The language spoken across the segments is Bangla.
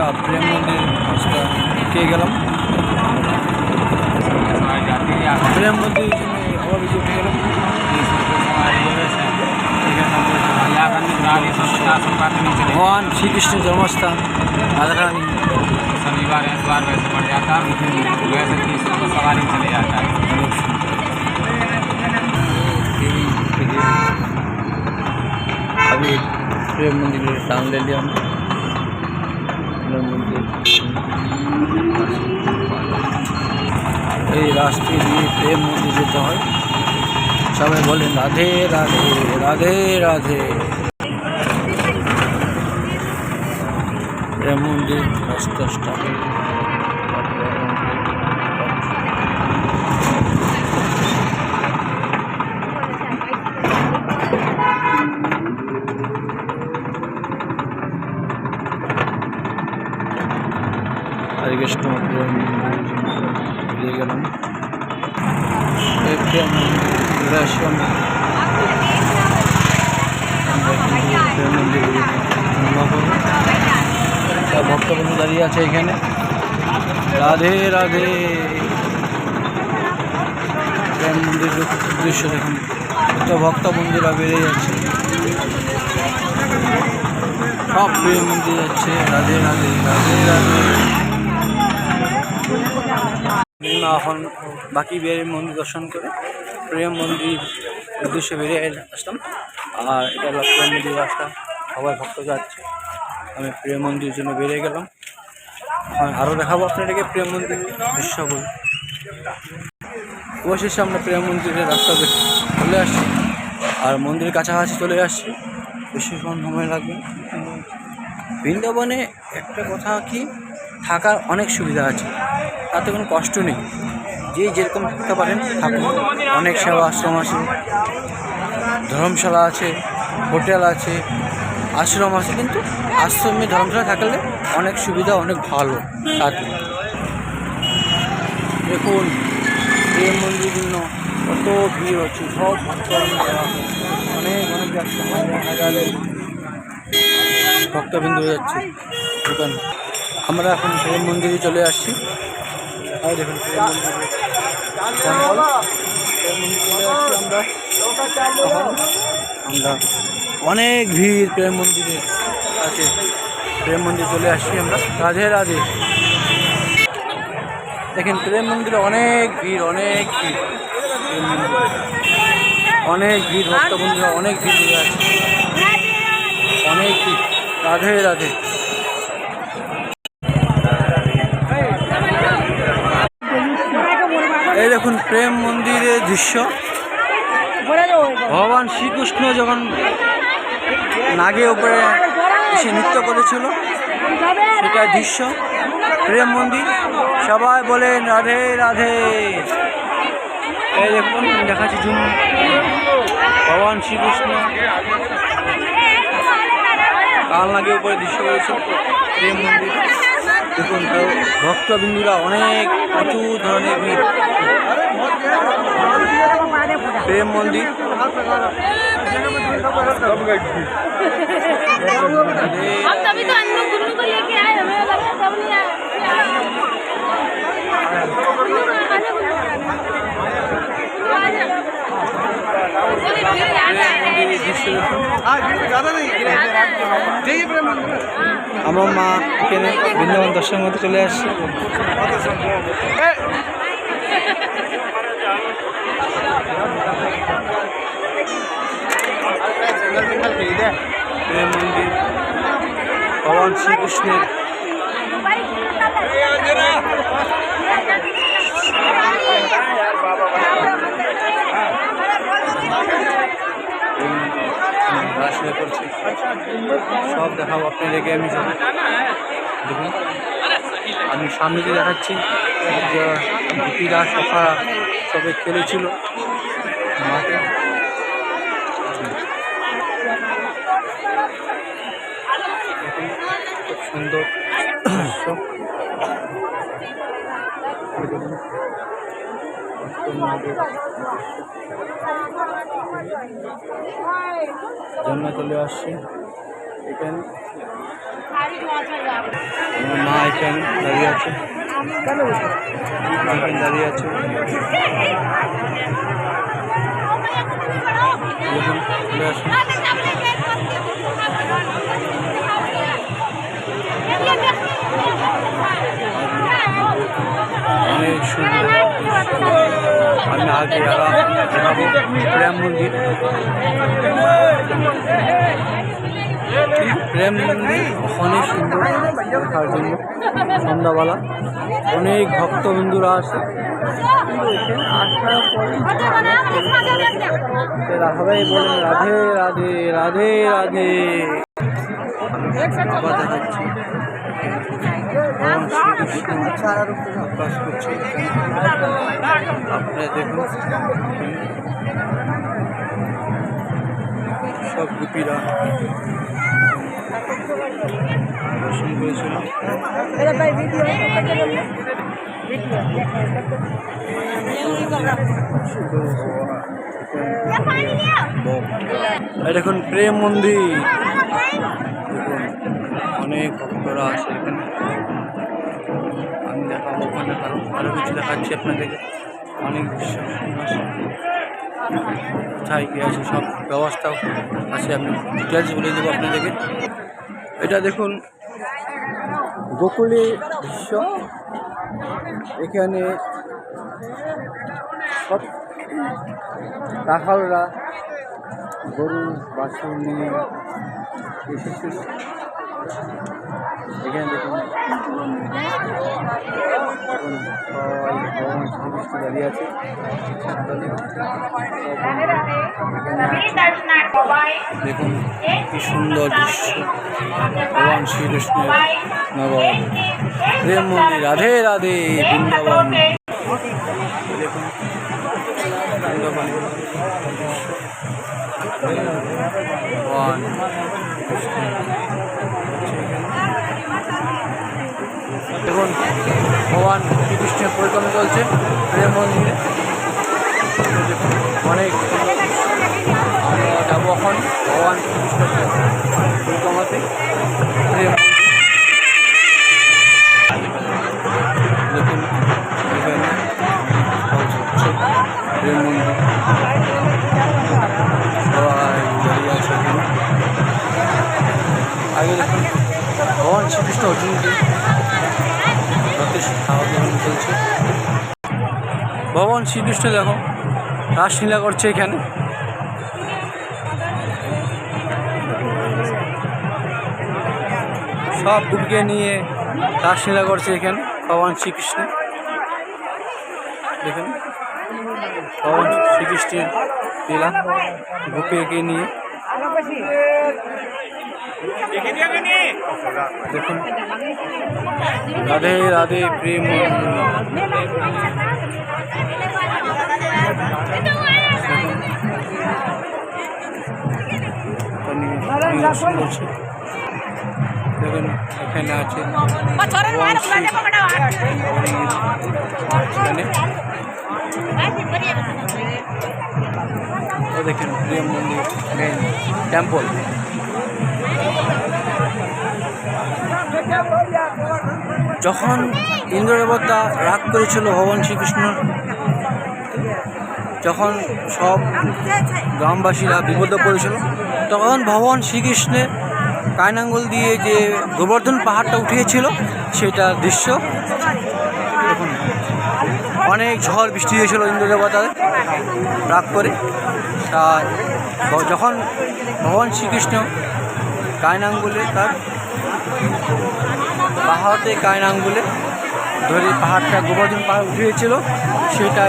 আমরা প্রেম মন্দির রাস্তা পেয়ে গেলাম প্রেম মন্দির আবার কিছু পেয়ে গেলাম ভগবান শ্রীকৃষ্ণের জন্মস্থান রাধারানী शनिवार एतवार वैसे पड़ जाता वैसे तीस को सवारी चले जाता है अभी प्रेम मंदिर में टांग ले लिया हमने प्रेम मंदिर এই রাস্তা দিয়ে প্রেম মন্দির যেতে হয়। সবাই বলেন, রাধে রাধে রাধে রাধে। প্রেম মন্দির রাস্তা কৃষ্ণ প্রেম গেলাম। ঘুরে আসি আমরা আমরা কিন্তু প্রেম মন্দির গঙ্গা করব তা ভক্তবন্ধু দাঁড়িয়ে আছে এখানে। রাধে রাধে। প্রেম মন্দির দৃশ্য দেখুন। তো ভক্তবন্ধুরা বেড়ে যাচ্ছে। সব প্রেম মন্দির যাচ্ছে। রাধে রাধে রাধে রাধে। এখন বাকি বিয়ের মন্দির দর্শন করে প্রেম মন্দির উদ্দেশ্যে বেরিয়ে আসলাম। আর এটা প্রেম মন্দির রাস্তা, সবাই ভক্ত যাচ্ছে। আমি প্রেম মন্দিরের জন্য বেরিয়ে গেলাম। আরও দেখাবো আপনাদেরকে প্রেম মন্দির দৃশ্যগুলো। অবশেষে আমরা প্রেম মন্দিরের রাস্তা চলে আসছি। আর মন্দিরের কাছাকাছি চলে আসছি। বেশিক্ষণ সময় লাগবে। বৃন্দাবনে একটা কথা কি? থাকার অনেক সুবিধা আছে। তাতে কোনো কষ্ট নেই। যে যেরকম থাকতে পারেন, থাকুন। অনেক সেবা আশ্রম আছে। ধর্মশালা আছে, হোটেল আছে, আশ্রম আছে। কিন্তু আশ্রমে ধর্মশালা থাকলে অনেক সুবিধা, অনেক ভালো। তাতে। দেখুন, প্রেম মন্দির জন্য কত ভিড় হচ্ছে সব অনেক অনেক হাজারে ভক্তবিন্দু যাচ্ছে। দোকান। আমরা এখন প্রেম মন্দিরে চলে আসছি। আর দেখুন প্রেম মন্দিরে মন্দিরে আমরা অনেক ভিড় প্রেম মন্দিরে আছে। প্রেম মন্দিরে চলে আসছি আমরা। রাধে রাধে। দেখেন, প্রেম মন্দিরে অনেক ভিড় অনেক ভিড়। মন্দিরে। অনেক ভিড় ভক্তবন্ধুরা অনেক ভিড়। আছে অনেক ভিড়। রাধে রাধে। এই দেখুন, প্রেম মন্দিরের দৃশ্য। ভগবান শ্রীকৃষ্ণ যখন নাগে উপরে এসে নৃত্য করেছিল সেটা দৃশ্য। প্রেম মন্দির, সবাই বলেন, রাধে রাধে। এই দেখুন, দেখাচ্ছি ভগবান শ্রীকৃষ্ণ। কাল নাগে উপরে দৃশ্য রয়েছে প্রেম মন্দির। দেখুন ভক্তবিন্দুরা অনেক প্রচুর ধরনের ভিড়। প্রেম মন্দির। আমার মা এখানে বৃন্দাবন দর্শনের মধ্যে চলে আসছে। মন্দির ভগবান শ্রীকৃষ্ণের করছি। সব দেখাবো আপনাদেরকে আমি দেখুন, আমি সামনে দিয়ে দেখাচ্ছি, যে গোপীরা সফা সবে খেলেছিল। মাঠে খুব সুন্দর দৃশ্য। এই দেখুন, ভক্ত জন্য চলে আসছি। এখানে আমার মা এখানে দাঁড়িয়ে আছে। এখানে দাঁড়িয়ে আছে। চলে আসুন। দেখাবো প্রেম মন্দির। প্রেম মন্দির অনেক সুন্দর দেখার জন্য। সন্ধ্যাবেলা অনেক ভক্তবন্ধুরা আসে। সবাই বলেন রাধে রাধে রাধে রাধে। বাবা দেখাচ্ছি আপনারা দেখুন সব গোপীরা দর্শন করেছিল এই দেখুন প্রেম মন্দির। অনেক ভক্তরা আছে এখানে। আমি দেখাবো ওখানে আরও আরও কিছু দেখাচ্ছি আপনাদেরকে। অনেক কোথায় কি আছে, সব ব্যবস্থা আছে। আমি ডিটেলস বলে দেবো আপনাদেরকে। এটা দেখুন গোকুলে দৃশ্য। এখানে সব রাখালরা গরু বাছুর নিয়ে এসেছে। এখানে দেখুন দেখুন শ্রীকৃষ্ণ কি সুন্দর দৃশ্য। ভগবান শ্রীকৃষ্ণের নগর প্রেম মন্দির রাধে রাধে, বৃন্দাবন। ভগবান শ্রীকৃষ্ণের পরিক্রমা চলছে প্রেম মন্দিরে। অনেক আমরা যাব এখন ভগবান আগে ভগবান শ্রীকৃষ্ণ অর্জুনকে ভগবান শ্রীকৃষ্ণ, দেখো রাসলীলা করছে এখানে। সব গুপিকে নিয়ে রাসলীলা করছে এখানে ভগবান শ্রীকৃষ্ণ। দেখেন, ভগবান শ্রীকৃষ্ণের লীলা গোপীকে নিয়ে। দেখুন, রাধে রাধে প্রেম। দেখুন এখানে আছে দেখেন প্রেম মন্দির মেন টেম্পল। যখন ইন্দ্র দেবতা রাগ করেছিল ভগবান শ্রীকৃষ্ণ যখন সব গ্রামবাসীরা বিপদে পড়েছিল, তখন ভগবান শ্রীকৃষ্ণের কায়নাঙ্গল দিয়ে যে গোবর্ধন পাহাড়টা উঠিয়েছিল, সেটা দৃশ্য দেখুন। অনেক ঝড় বৃষ্টি হয়েছিল ইন্দ্র দেবতার রাগ করে। তা যখন ভগবান শ্রীকৃষ্ণ কায়নাঙ্গুলে তার পাহাড়তে কায়নাঙ্গুলে ধরে পাহাড়টা গোবর্ধন পাহাড় উঠিয়েছিল সেটা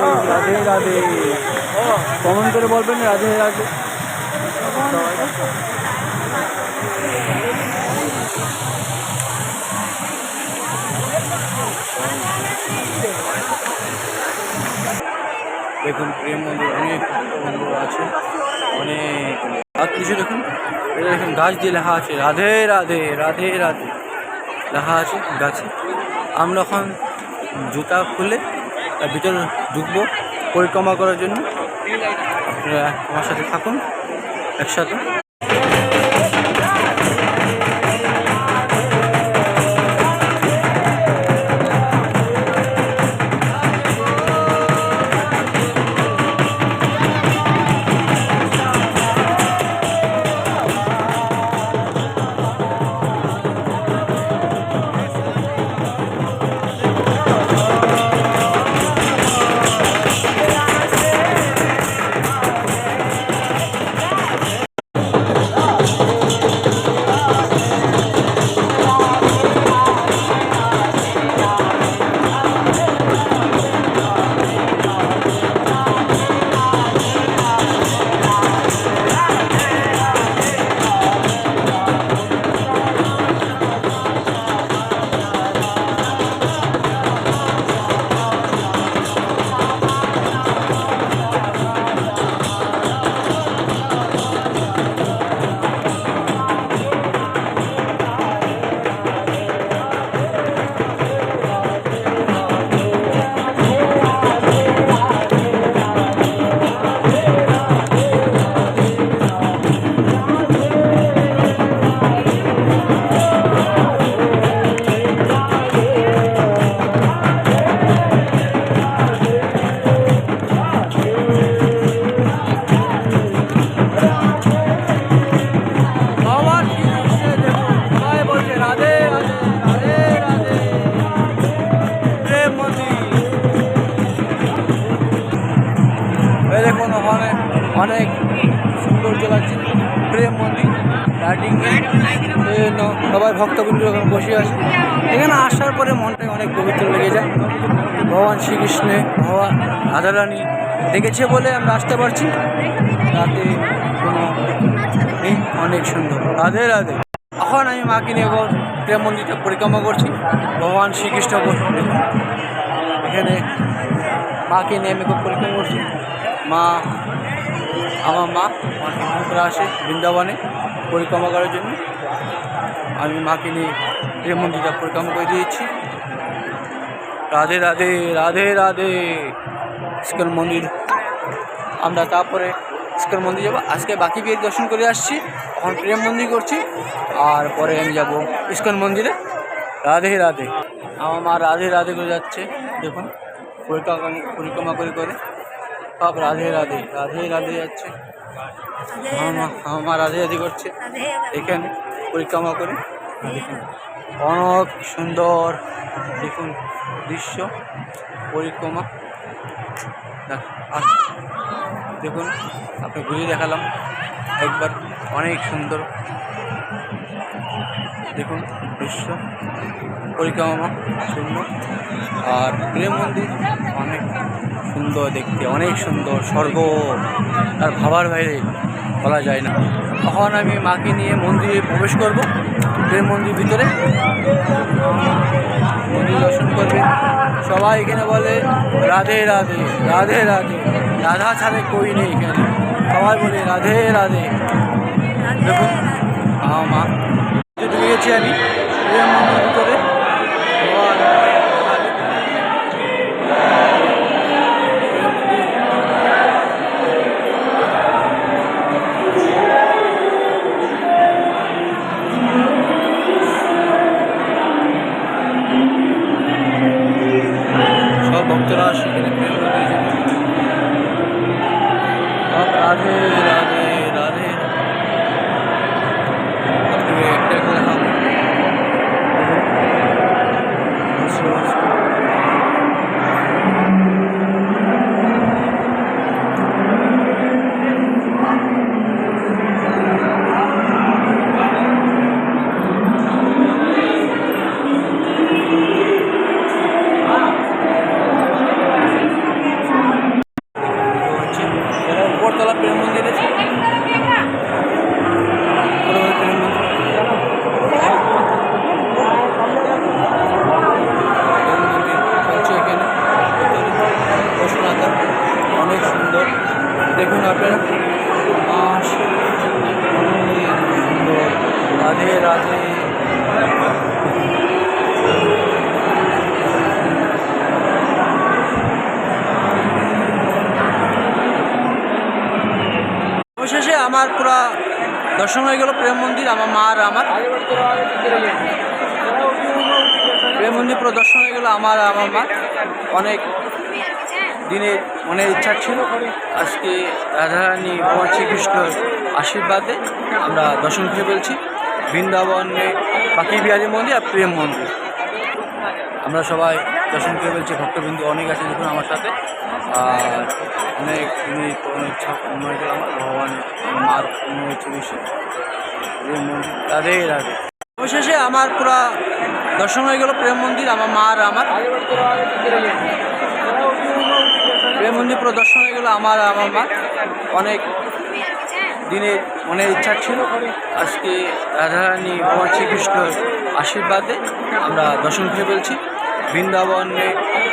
বলুন রাধে রাধে। কমেন্ট করে বলবেন রাধে রাধে দেখুন, প্রেম মন্দির অনেক মন্দির আছে, অনেক আর কিছু দেখুন এটা দেখুন, গাছ দিয়ে লেখা আছে, রাধে রাধে রাধে রাধে। লেখা আছে গাছে। আমরা এখন জুতা খুলে তার ভিতরে ঢুকবো পরিক্রমা করার জন্য। আমার সাথে থাকুন একসাথে। সবাই ভক্তবৃন্দ ওখানে বসে আছে। এখানে আসার পরে মনটা অনেক পবিত্র লেগে যায়। ভগবান শ্রীকৃষ্ণে, ভগবান রাধারানী দেখেছে বলে আমরা আসতে পারছি। রাতে কোনো অনেক সুন্দর। রাধে রাধে। এখন আমি মাকে নিয়ে প্রেম মন্দিরটা পরিক্রমা করছি। ভগবান শ্রীকৃষ্ণ এখানে মাকে নিয়ে আমি খুব পরিক্রমা করছি। মা আমার মা ভক্তরা আসে বৃন্দাবনে। পরিক্রমা করার জন্য। আমি মাকে নিয়ে প্রেম মন্দিরটা পরিক্রমা করে দিয়েছি। রাধে রাধে রাধে রাধে। ইস্কন মন্দির। আমরা তারপরে ইস্কন মন্দির যাব। আজকে বাকি বিয়ের দর্শন করে আসছি। এখন প্রেম মন্দির করছি। আর পরে আমি যাব ইস্কন মন্দিরে। রাধে রাধে। আমার মা রাধে রাধে করে যাচ্ছে। দেখুন, পরিক্রমা পরিক্রমা করে করে। সব রাধে রাধে রাধে রাধে যাচ্ছে। আমার রাধে। রাধে করছে। এখানে পরিক্রমা করে অনেক সুন্দর দেখুন দৃশ্য পরিক্রমা। দেখুন আপনি ঘুরিয়ে দেখালাম। একবার অনেক সুন্দর দেখুন দৃশ্য পরিক্রমা সুন্দর আর প্রেম মন্দির অনেক সুন্দর দেখতে, অনেক সুন্দর, স্বর্গ। আর ভাবার বাইরে বলা যায় না। তখন আমি মাকে নিয়ে মন্দিরে প্রবেশ করব। প্রেম মন্দির ভিতরে। মন্দির দর্শন করবে। সবাই এখানে বলে, রাধে রাধে রাধে রাধে। রাধা ছাড়ে কই নেই এখানে? সবাই বলে, রাধে রাধে। দেখুন, আমার মা। ঢুকে আমি। প্রেম মন্দির ভিতরে দর্শন হয়ে গেল প্রেম মন্দির, আমার মা আর আমার। প্রেম মন্দির পুরো দর্শন হয়ে গেল আমার আমার মা। অনেক দিনের মনের ইচ্ছা ছিল। আজকে রাধারানী ভগবান শ্রীকৃষ্ণর আশীর্বাদে আমরা দর্শন করে ফেলছি। বৃন্দাবনে পাখি বিহারী মন্দির আর প্রেম মন্দির। আমরা সবাই দর্শন করে ফেলছি ভক্তবিন্দু অনেক আছে, দেখুন আমার সাথে। আর অনেক আমার ভগবানের মার বেশি প্রেম মন্দির, রাধে রাধে। অবশেষে আমার পুরা দর্শন হয়ে গেল, প্রেম মন্দির, আমার মা আর আমার। প্রেম মন্দির পুরো দর্শন হয়ে গেল, আমার আমার মা। অনেক দিনের মনের ইচ্ছা ছিল। আজকে রাধারানী ভগবান শ্রীকৃষ্ণর আশীর্বাদে আমরা দর্শন করে ফেলছি। বৃন্দাবনে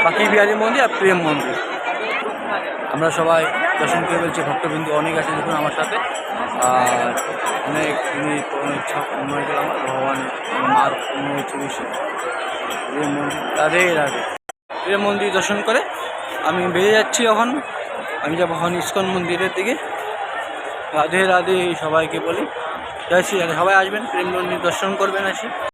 পাখি বিহারী মন্দির আর প্রেম মন্দির। আমরা সবাই দর্শন করে ফেলছি, ভক্তবিন্দু অনেক আছে দেখুন আমার সাথে। আর অনেক পূর্ণ হয়ে আমার ভগবানের মার প্রেম মন্দির, রাধে রাধে। প্রেম মন্দির দর্শন করে আমি বেরিয়ে যাচ্ছি এখন। আমি যাব এখন ইস্কন মন্দিরের দিকে। রাধে রাধে সবাইকে বলি। জয় শ্রী সবাই আসবেন, প্রেম মন্দির দর্শন করবেন আসি।